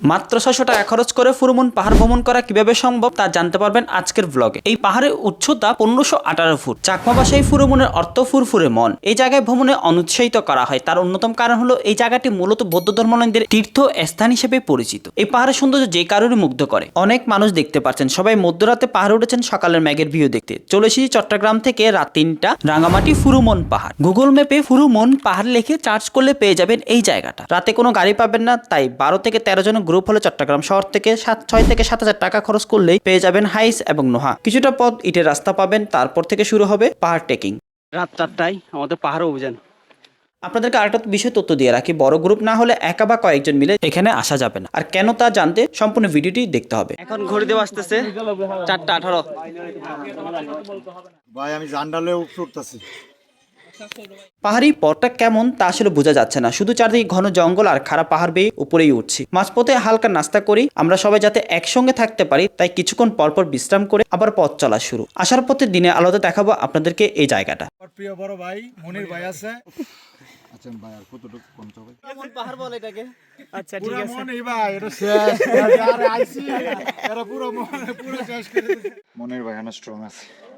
মাত্র ছশো টাকা খরচ করে ফুরুমুন পাহাড় ভ্রমণ করা কীভাবে সম্ভব তা জানতে পারবেন আজকের ব্লগে এই পাহাড়ের উচ্চতা পনেরোশো আঠারো ফুট। চাকমা ভাষায় ফুরুমুনের অর্থ ফুরফুরে মন। এই জায়গায় ভ্রমণে অনুৎসাহিত করা হয়। তার অন্যতম কারণ হলো এই জায়গাটি মূলত বৌদ্ধ ধর্মাবলম্বীদের তীর্থ স্থান হিসেবে পরিচিত। এই পাহাড়ের সৌন্দর্য যে কারোরই মুগ্ধ করে। অনেক মানুষ দেখতে পাচ্ছেন। সবাই মধ্যরাতে পাহাড়ে উঠেছেন, সকালের ম্যাগের ভিউ দেখতে। চলে এসেছি চট্টগ্রাম থেকে রাত তিনটা, রাঙামাটি ফুরুমন পাহাড়। গুগল ম্যাপে ফুরুমন পাহাড় লিখে চার্জ করলে পেয়ে যাবেন এই জায়গাটা। রাতে কোনো গাড়ি পাবেন না, তাই বারো থেকে তেরো জন গ্রুপ হলে চট্টগ্রাম শহর থেকে সাত ছয় থেকে সাত হাজার টাকা খরচ করলেই পেয়ে যাবেন হাইস এবং নোহা। কিছুটা পথ ইটের রাস্তা পাবেন তারপর থেকে শুরু হবে পাহাড় ট্রেকিং। রাত চারটায় আমাদের পাহাড় অভিযান। আপনাদেরকে আরেকটা বিষয় তথ্য দিয়ে রাখি বড় গ্রুপ না হলে একা বা কয়েকজন মিলে এখানে আসা যাবে না। আর কেন তা জানতে সম্পূর্ণ ভিডিওটি দেখতে হবে। এখন ঘড়ি দেওয়া আসতেছে চারটা আঠারো। ভাই আমি জান্ডালে উঠতেছি। পাহাড়ি পথটা কেমন তা আসলে বোঝা যাচ্ছে না। শুধু চারদিকে ঘন জঙ্গল আর খারাপ পাহাড় বেয়ে উপরেই উঠছি। মাঝপথে হালকা নাস্তা করি আমরা সবাই যাতে একসঙ্গে থাকতে পারি তাই কিছুক্ষণ পরপর বিশ্রাম করে আবার পথ চলা শুরু। আসার পথে দিনে আলোতে দেখাবো আপনাদেরকে এই জায়গাটা। প্রিয় বড় ভাই মনির ভাই আছে। আচ্ছা ভাই আর কতটুকু কমতে হবে পাহাড় বল এটাকে? আচ্ছা পুরো মনি ভাই এটা শেষ। আরে আইছি এরা পুরো মন পুরো শেষ করে দিছে মনির ভাই অনেক স্ট্রং আছে। শেষ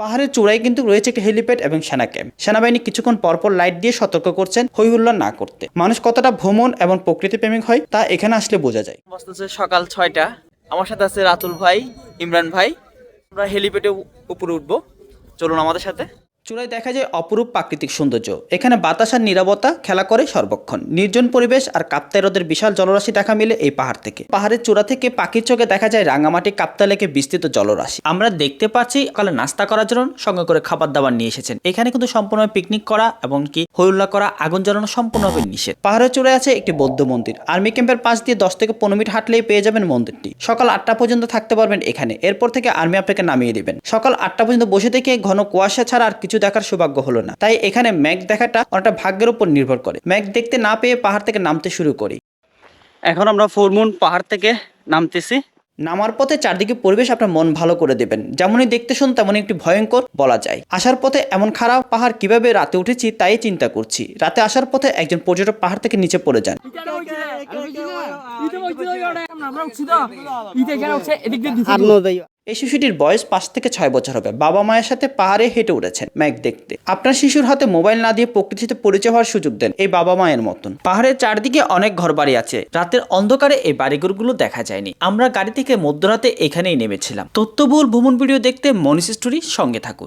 পাহাড়ের চূড়ায় কিন্তু রয়েছে একটি হেলিপ্যাড এবং সেনা ক্যাম্প সেনাবাহিনী কিছুক্ষণ পরপর লাইট দিয়ে সতর্ক করছেন হইহুল্লা না করতে। মানুষ কতটা ভ্রমণ এবং প্রকৃতি প্রেমিক হয় তা এখানে আসলে বোঝা যায়। বসতেছে সকাল ছয়টা। আমার সাথে আছে রাতুল ভাই ইমরান ভাই। আমরা হেলিপ্যাডে উপরে উঠবো। চলুন আমাদের সাথে। চূড়ায় দেখা যায় অপরূপ প্রাকৃতিক সৌন্দর্য। এখানে বাতাস আর নিরাপত্তা খেলা করে সর্বক্ষণ। নির্জন পরিবেশ আর কাপ্তাই হ্রদের বিশাল জলরাশি দেখা মিলে এই পাহাড় থেকে। পাহাড়ের চূড়া থেকে পাখির চোখে দেখা যায় রাঙামাটি কাপ্তা লেকে বিস্তৃত জলরাশি। আমরা দেখতে পাচ্ছি সকালে নাস্তা করার জন্য সঙ্গে করে খাবার দাবার নিয়ে এসেছেন। এখানে কিন্তু সম্পূর্ণ পিকনিক করা এবং কি হইল্লা করা আগুন জ্বালানো সম্পূর্ণভাবে নিষেধ। পাহাড়ের চূড়ায় আছে একটি বৌদ্ধ মন্দির। আর্মি ক্যাম্পের পাশ দিয়ে দশ থেকে পনেরো মিনিট হাঁটলেই পেয়ে যাবেন মন্দিরটি। সকাল আটটা পর্যন্ত থাকতে পারবেন এখানে। এরপর থেকে আর্মি আপনাকে নামিয়ে দেবেন। সকাল আটটা পর্যন্ত বসে থেকে ঘন কুয়াশা ছাড়া আর কিছু দেখার সৌভাগ্য হলো না। তাই এখানে ম্যাগ দেখাটা অনেকটা ভাগ্যের উপর নির্ভর করে। ম্যাগ দেখতে না পেয়ে পাহাড় থেকে নামতে শুরু করি। এখন আমরা ফোরমুন পাহাড় থেকে নামতেছি। নামার পথে চারদিকে পরিবেশ আপনার মন ভালো করে দেবেন। যেমনই দেখতে শুন তেমনই একটি ভয়ঙ্কর বলা যায়। আসার পথে এমন খারাপ পাহাড় কীভাবে রাতে উঠেছি তাই চিন্তা করছি। রাতে আসার পথে একজন পর্যটক পাহাড় থেকে নিচে পড়ে যান। এই শিশুটির বয়স পাঁচ থেকে ছয় বছর হবে। বাবা মায়ের সাথে পাহাড়ে হেঁটে উঠেছেন ম্যাগ দেখতে। আপনার শিশুর হাতে মোবাইল না দিয়ে প্রকৃতিতে পরিচয় হওয়ার সুযোগ দেন এই বাবা মায়ের মতন। পাহাড়ের চারদিকে অনেক ঘর বাড়ি আছে। রাতের অন্ধকারে এই বাড়িঘরগুলো দেখা যায়নি। আমরা গাড়ি থেকে মধ্যরাতে এখানেই নেমেছিলাম। তথ্যবহুল ভ্রমণ ভিডিও দেখতে মনীষ স্টোরি সঙ্গে থাকুন।